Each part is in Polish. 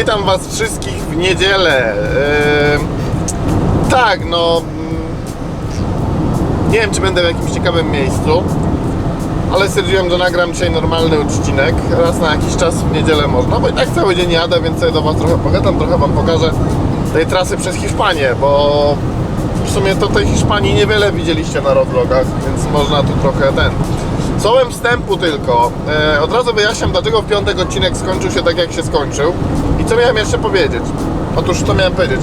Witam Was wszystkich w niedzielę. Eee, tak, no. mm, Nie wiem, czy będę w jakimś ciekawym miejscu, ale stwierdziłem, że nagram dzisiaj normalny odcinek. Raz na jakiś czas w niedzielę można, bo i tak cały dzień jadę, więc sobie do Was trochę pogadam, trochę Wam pokażę tej trasy przez Hiszpanię, bo w sumie to tej Hiszpanii niewiele widzieliście na roadvlogach, więc można tu trochę ten. Słowem wstępu tylko, e, od razu wyjaśniam, dlaczego w piątek odcinek skończył się tak, jak się skończył co miałem jeszcze powiedzieć. Otóż co miałem powiedzieć?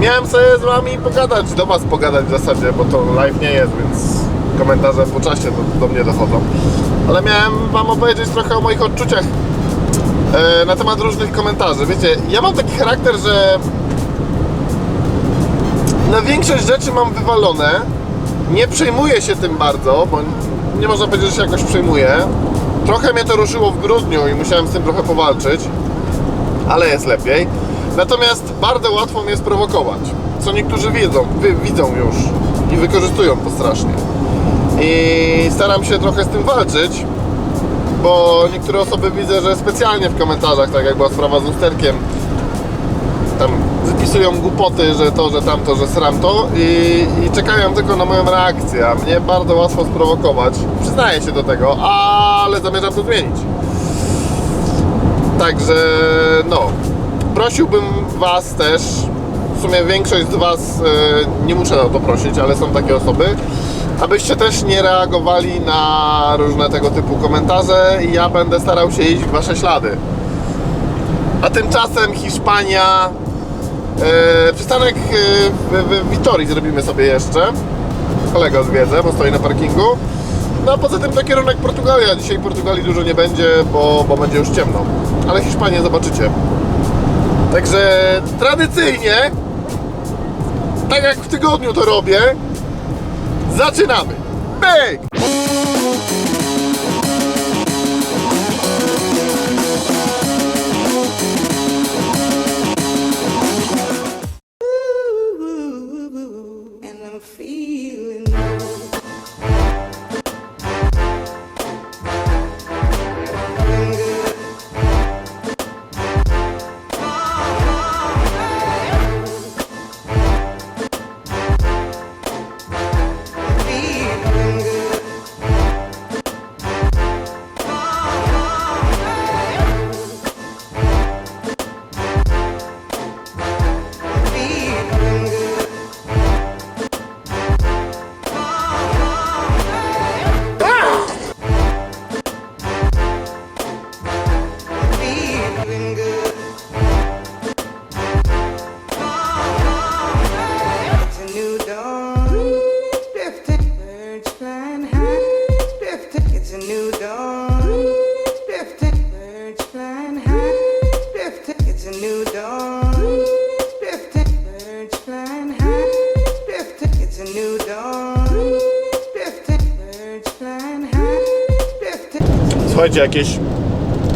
Miałem sobie z Wami pogadać, do Was pogadać w zasadzie, bo to live nie jest, więc komentarze po czasie do, do mnie dochodzą. Ale miałem Wam opowiedzieć trochę o moich odczuciach e, na temat różnych komentarzy. Wiecie, ja mam taki charakter, że na większość rzeczy mam wywalone. Nie przejmuję się tym bardzo, bo nie można powiedzieć, że się jakoś przejmuję. Trochę mnie to ruszyło w grudniu i musiałem z tym trochę powalczyć, ale jest lepiej. Natomiast bardzo łatwo mnie sprowokować, co niektórzy wiedzą, widzą już i wykorzystują to strasznie. I staram się trochę z tym walczyć, bo niektóre osoby widzę, że specjalnie w komentarzach, tak jak była sprawa z lusterkiem, tam wypisują głupoty, że to, że tamto, że sram to i, i czekają tylko na moją reakcję, a mnie bardzo łatwo sprowokować. Przyznaję się do tego, ale zamierzam to zmienić. Także no, prosiłbym Was też, w sumie większość z Was, e, nie muszę o to prosić, ale są takie osoby, abyście też nie reagowali na różne tego typu komentarze i ja będę starał się iść w Wasze ślady. A tymczasem Hiszpania. E, przystanek e, w, w Witorii zrobimy sobie jeszcze. Kolega zwiedzę, bo stoi na parkingu. No a poza tym to kierunek Portugalia. Dzisiaj Portugalii dużo nie będzie, bo, bo będzie już ciemno. Ale Hiszpanię zobaczycie. Także tradycyjnie, tak jak w tygodniu to robię, zaczynamy. Byk! New dawn. Breeze drifting. Birds flying high. Drifting. It's a new dawn. Breeze drifting. Birds flying high. Drifting. Słuchajcie, jakieś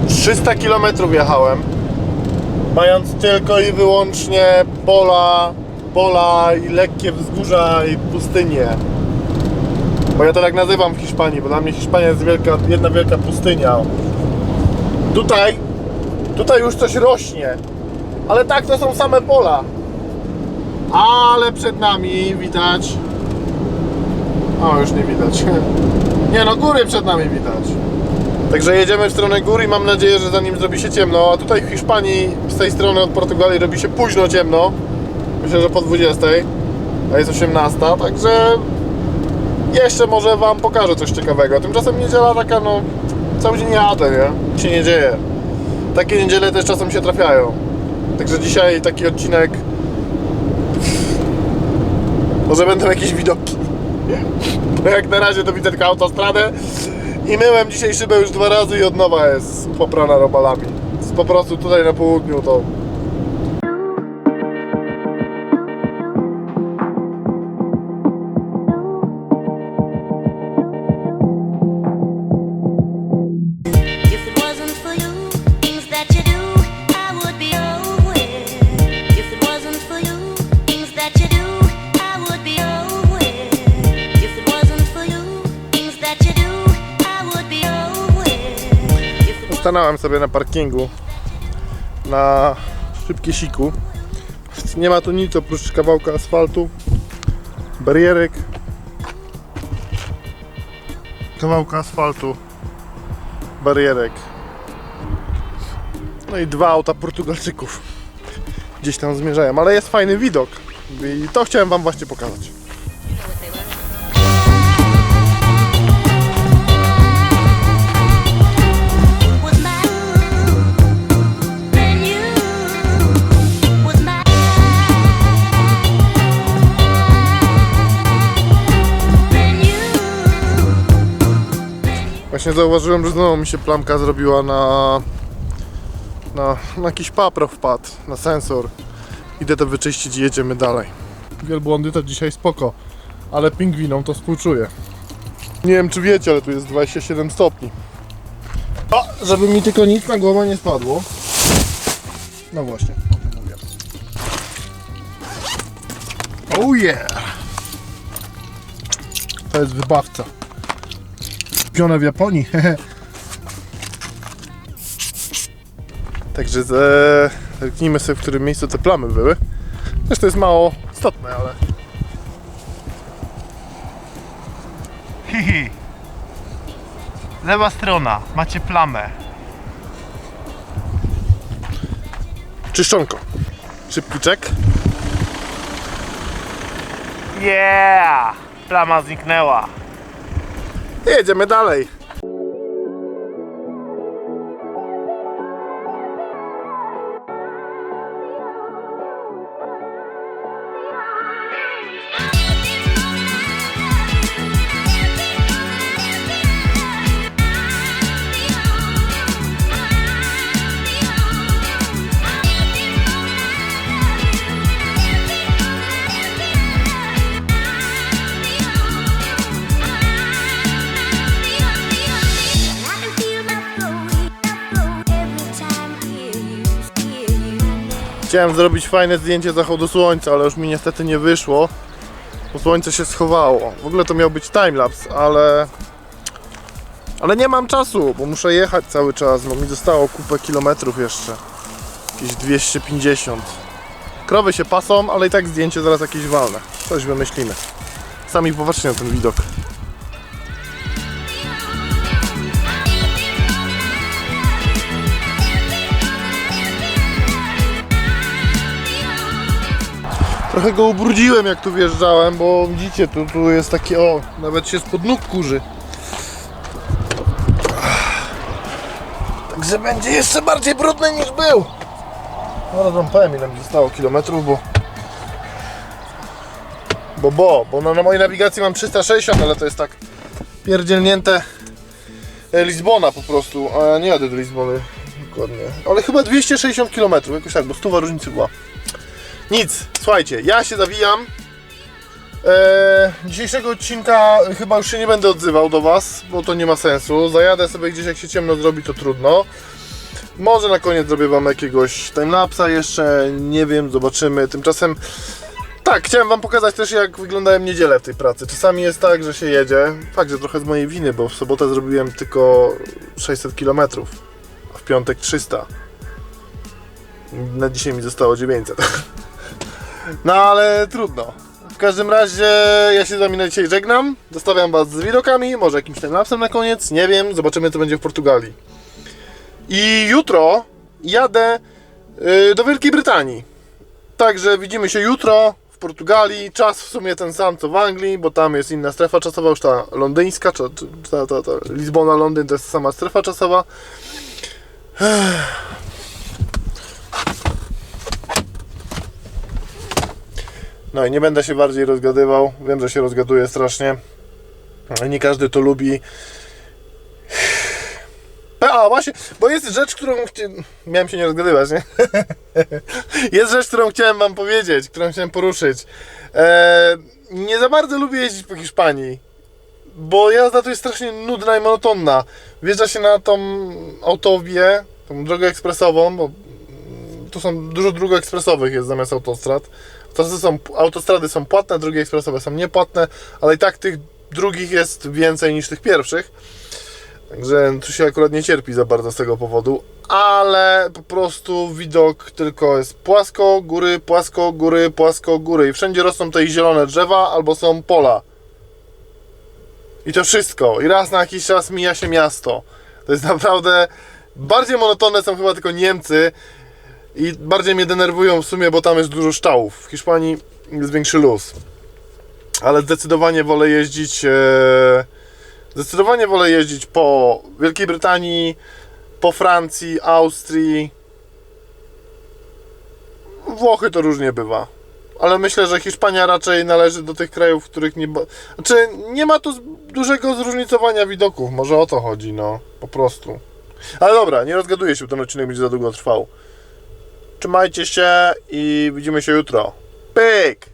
300 km jechałem, mając tylko i wyłącznie pola, pola i lekkie wzgórza i pustynię. Bo ja to tak nazywam w Hiszpanii, bo dla mnie Hiszpania jest wielka, jedna wielka pustynia. Tutaj, tutaj już coś rośnie, ale tak to są same pola. Ale przed nami widać. O, już nie widać. Nie no, góry przed nami widać. Także jedziemy w stronę góry i mam nadzieję, że zanim zrobi się ciemno, a tutaj w Hiszpanii z tej strony od Portugalii robi się późno ciemno. Myślę, że po 20, a jest 18, także jeszcze może Wam pokażę coś ciekawego. Tymczasem niedziela taka, no, cały dzień jadę, nie? Się nie dzieje. Takie niedziele też czasem się trafiają. Także dzisiaj taki odcinek. Może będą jakieś widoki. Bo jak na razie to widzę tylko autostradę i myłem dzisiaj szybę już dwa razy i od nowa jest poprana robalami. Po prostu tutaj na południu to nowhere. If it stanąłem sobie na parkingu na szybkie siku. Nie ma tu nic oprócz kawałka asfaltu, barierek, kawałka asfaltu, barierek. No i dwa auta Portugalczyków gdzieś tam zmierzają, ale jest fajny widok i to chciałem Wam właśnie pokazać. Właśnie zauważyłem, że znowu mi się plamka zrobiła na, na, na jakiś papro wpadł, na sensor. Idę to wyczyścić i jedziemy dalej. Wielbłądy to dzisiaj spoko, ale pingwinom to współczuję. Nie wiem czy wiecie, ale tu jest 27 stopni. O, żeby mi tylko nic na głowę nie spadło. No właśnie. Oh yeah! To jest wybawca. Kupione w Japonii. Także zerknijmy sobie, w którym miejscu te plamy były. To jest mało istotne, ale... Hihi. Lewa strona, macie plamę. Czyszczonko. Szybki czek. Yeah! Plama zniknęła. Jedziemy dalej. Chciałem zrobić fajne zdjęcie zachodu słońca, ale już mi niestety nie wyszło, bo słońce się schowało. W ogóle to miał być timelapse, ale... Ale nie mam czasu, bo muszę jechać cały czas, bo mi zostało kupę kilometrów jeszcze. Jakieś 250. Krowy się pasą, ale i tak zdjęcie zaraz jakieś walne. Coś wymyślimy. Sami popatrzcie na ten widok. Trochę go ubrudziłem jak tu wjeżdżałem, bo widzicie, tu, tu jest takie, o, nawet się spod nóg kurzy. Także będzie jeszcze bardziej brudny niż był. Zaraz wam powiem ile mi zostało kilometrów, bo... Bo bo, bo na, na mojej nawigacji mam 360, ale to jest tak pierdzielnięte e, Lizbona po prostu, a ja nie jadę do Lizbony dokładnie. Ale chyba 260 km, jakoś tak, bo 100 różnicy była. Nic, słuchajcie, ja się zawijam. Eee, dzisiejszego odcinka chyba już się nie będę odzywał do Was, bo to nie ma sensu. Zajadę sobie gdzieś, jak się ciemno zrobi, to trudno. Może na koniec zrobię Wam jakiegoś timelapsa jeszcze, nie wiem, zobaczymy. Tymczasem, tak, chciałem Wam pokazać też, jak wyglądałem niedzielę w tej pracy. Czasami jest tak, że się jedzie. Fakt, że trochę z mojej winy, bo w sobotę zrobiłem tylko 600 km, a w piątek 300. Na dzisiaj mi zostało 900. No ale trudno. W każdym razie ja się z wami na dzisiaj żegnam. Zostawiam was z widokami, może jakimś timelapsem na koniec, nie wiem, zobaczymy co będzie w Portugalii. I jutro jadę y, do Wielkiej Brytanii. Także widzimy się jutro w Portugalii. Czas w sumie ten sam co w Anglii, bo tam jest inna strefa czasowa, już ta londyńska, czy ta, ta, ta Lizbona, Londyn to jest sama strefa czasowa. No i nie będę się bardziej rozgadywał. Wiem, że się rozgaduję strasznie. Nie każdy to lubi. A, właśnie, bo jest rzecz, którą chci... miałem się nie rozgadywać, nie? jest rzecz, którą chciałem wam powiedzieć, którą chciałem poruszyć. Eee, nie za bardzo lubię jeździć po Hiszpanii, bo jazda tu jest strasznie nudna i monotonna. Wjeżdża się na tą autowię, tą drogę ekspresową, bo tu są dużo dróg ekspresowych jest zamiast autostrad. Autostrady są, autostrady są płatne, drogi ekspresowe są niepłatne, ale i tak tych drugich jest więcej niż tych pierwszych. Także tu się akurat nie cierpi za bardzo z tego powodu, ale po prostu widok tylko jest płasko, góry, płasko, góry, płasko, góry i wszędzie rosną te zielone drzewa albo są pola. I to wszystko. I raz na jakiś czas mija się miasto. To jest naprawdę bardziej monotonne są chyba tylko Niemcy i bardziej mnie denerwują w sumie, bo tam jest dużo szczałów. W Hiszpanii jest większy luz. Ale zdecydowanie wolę jeździć. E, zdecydowanie wolę jeździć po Wielkiej Brytanii, po Francji, Austrii. Włochy to różnie bywa. Ale myślę, że Hiszpania raczej należy do tych krajów, w których nie. Znaczy, nie ma tu dużego zróżnicowania widoków. Może o to chodzi, no. Po prostu. Ale dobra, nie rozgaduję się, bo ten odcinek będzie za długo trwał. Trzymajcie się i widzimy się jutro. Pyk!